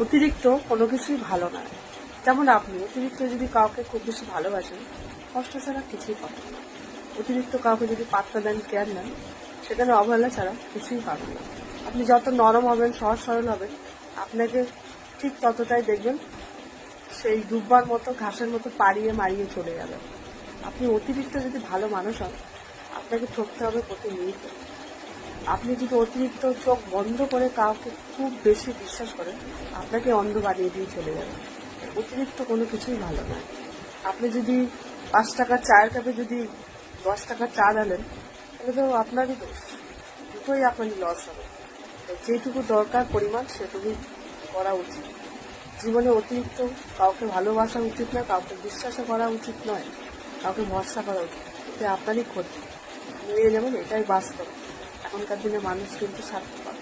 অতিরিক্ত কোনো কিছুই ভালো না। যেমন আপনি অতিরিক্ত যদি কাউকে খুব বেশি ভালোবাসেন, কষ্ট ছাড়া কিছুই পাবেন না। অতিরিক্ত কাউকে যদি পাত্তা দেন, কেয়ার নেন, সেখানে অবহেলা ছাড়া কিছুই পাবেন না। আপনি যত নরম হবেন, সহজ সরল হবেন, আপনাকে ঠিক ততটাই দেখবেন, সেই ডুববার মতো, ঘাসের মতো পাড়িয়ে মারিয়ে চলে যাবে। আপনি অতিরিক্ত যদি ভালো মানুষ হন, আপনাকে ঠকতে হবে প্রতি প্রতিনিয়ত। আপনি যদি অতিরিক্ত চোখ বন্ধ করে কাউকে খুব বেশি বিশ্বাস করেন, আপনাকে অন্ধ বানিয়ে দিয়ে চলে যাবে। অতিরিক্ত কোনো কিছুই ভালো নয় আপনি যদি পাঁচ টাকার চায়ের কাপে যদি দশ টাকার চা ডালেন তাহলে তো আপনারই দোষ। দুটোই আপনারই লস হবে। যেটুকু দরকার পরিমাণ, সেটুকুই করা উচিত। জীবনে অতিরিক্ত কাউকে ভালোবাসা উচিত নয় কাউকে বিশ্বাসও করা উচিত নয়, কাউকে ভরসা করা উচিত। এতে আপনারই ক্ষতি। নিয়ে নেবেন এটাই বাস্তব। এখনকার দিনে মানুষ কিন্তু স্বার্থপর।